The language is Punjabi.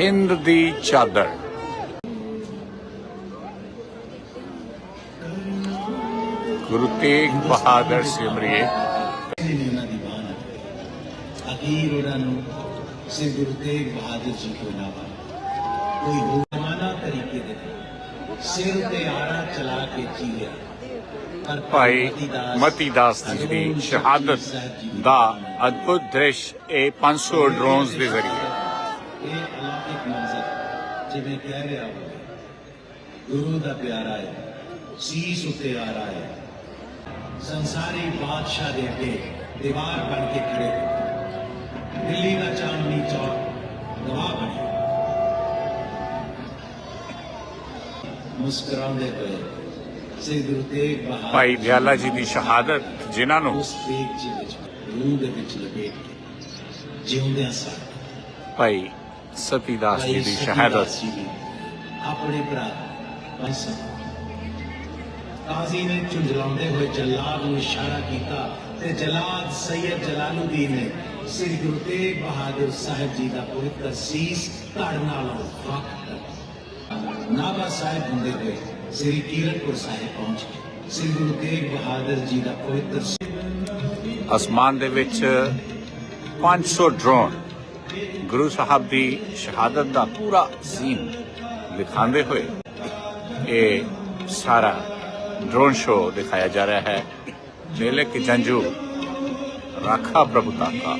ਹਿੰਦ ਦੀ ਚਾਦਰ। ਗੁਰੂ ਤੇਗ ਬਹਾਦਰ ਸਿਮਰਿਏ। ਅਖੀਰ ਉਹਨਾਂ ਨੂੰ ਸ੍ਰੀ ਗੁਰੂ ਤੇਗ ਬਹਾਦਰ ਜੀ ਤੋਂ ਇਲਾਵਾ ਕੋਈ ਹੋਰ ਤਰੀਕੇ ਦੇ ਸਿਰ ਤੇ ਆਰਾ ਚਲਾ ਕੇ ਜੀਆ ਭਾਈ ਮਤੀ ਦਾਸ ਜੀ ਦੀ ਸ਼ਹਾਦਤ ਦਾ ਅਦਭੁਤ ਦ੍ਰਿਸ਼ ਇਹ 500 ਡਰੋਨਸ ਦੇ ਜ਼ਰੀਏ। ਇਹ ਅਲੌਕਿਕ ਮੰਜ਼ਰ ਜਿਵੇਂ ਕਹਿ ਰਿਹਾ ਹੋਵੇ ਗੁਰੂ ਦਾ ਪਿਆਰਾ ਹੈ ਸੀਸ ਉਤੇ ਆ ਰਹਾ ਹੈ। ਸੰਸਾਰੀ ਬਾਦਸ਼ਾਹ ਦੇ ਅੱਗੇ ਦੀਵਾਰ ਬਣ ਕੇ ਖੜੇ ਦਿੱਲੀ ਦਾ ਚਾਂਦਨੀ ਚੌਕ ਗਵਾਹ ਬਣੇ ਮੁਸਕਰਾਉਂਦੇ ਹੋਏ ਸ੍ਰੀ ਗੁਰੂ ਤੇਗ ਬਹਾਦਰ ਭਾਈ ਦਿਆਲਾ ਜੀ ਦੀ ਸ਼ਹਾਦਤ ਜਿਨ੍ਹਾਂ ਨੂੰ ਉਸ ਤੇਗ ਜੀ ਵਿੱਚ ਰੂਹ ਦੇ ਵਿੱਚ ਲਪੇਟ ਕੇ ਜਿਉਂਦਿਆਂ ਸਾਰ। ਭਾਈ ਸਤੀ ਦਾਸ ਜੀ ਦੀ ਸ਼ਹਾਦਤ। ਆਪਣੇ ਭਰਾ ਬੰਸਾ। ਕਾਜ਼ੀ ਨੇ ਝੁੰਝਲਾਉਂਦੇ ਹੋਏ ਜਲਾਦ ਨੂੰ ਇਸ਼ਾਰਾ ਕੀਤਾ ਤੇ ਜਲਾਦ ਸੈਯਦ ਜਲਾਲੁਦੀਨ ਨੇ ਸ੍ਰੀ ਗੁਰੂ ਤੇਗ ਬਹਾਦਰ ਸਾਹਿਬ ਜੀ ਦਾ ਪਵਿੱਤਰ ਸੀਸ ਧੜ ਨਾਲ ਵਕ ਕਰ ਨਾਭਾ ਸਾਹਿਬ ਹੁੰਦੇ ਹੋਏ ਸ੍ਰੀ ਕੀਰਤਪੁਰ ਸਾਹਿਬ ਪਹੁੰਚ ਗਏ। ਸ੍ਰੀ ਗੁਰੂ ਤੇਗ ਬਹਾਦਰ ਜੀ ਦਾ ਪਵਿੱਤਰ ਅਸਮਾਨ ਦੇ ਵਿੱਚ 500 ਡਰੋਨ ਗੁਰੂ ਸਾਹਿਬ ਦੀ ਸ਼ਹਾਦਤ ਦਾ ਪੂਰਾ ਸੀਨ ਦਿਖਾਉਂਦੇ ਹੋਏ ਇਹ ਸਾਰਾ ਡਰੋਨ ਸ਼ੋ ਦਿਖਾਇਆ ਜਾ ਰਿਹਾ ਹੈ। ਮੇਲੇ ਕੀ ਜੰਜੂ, ਰਾਖਾ ਪ੍ਰਭੂ ਕਾ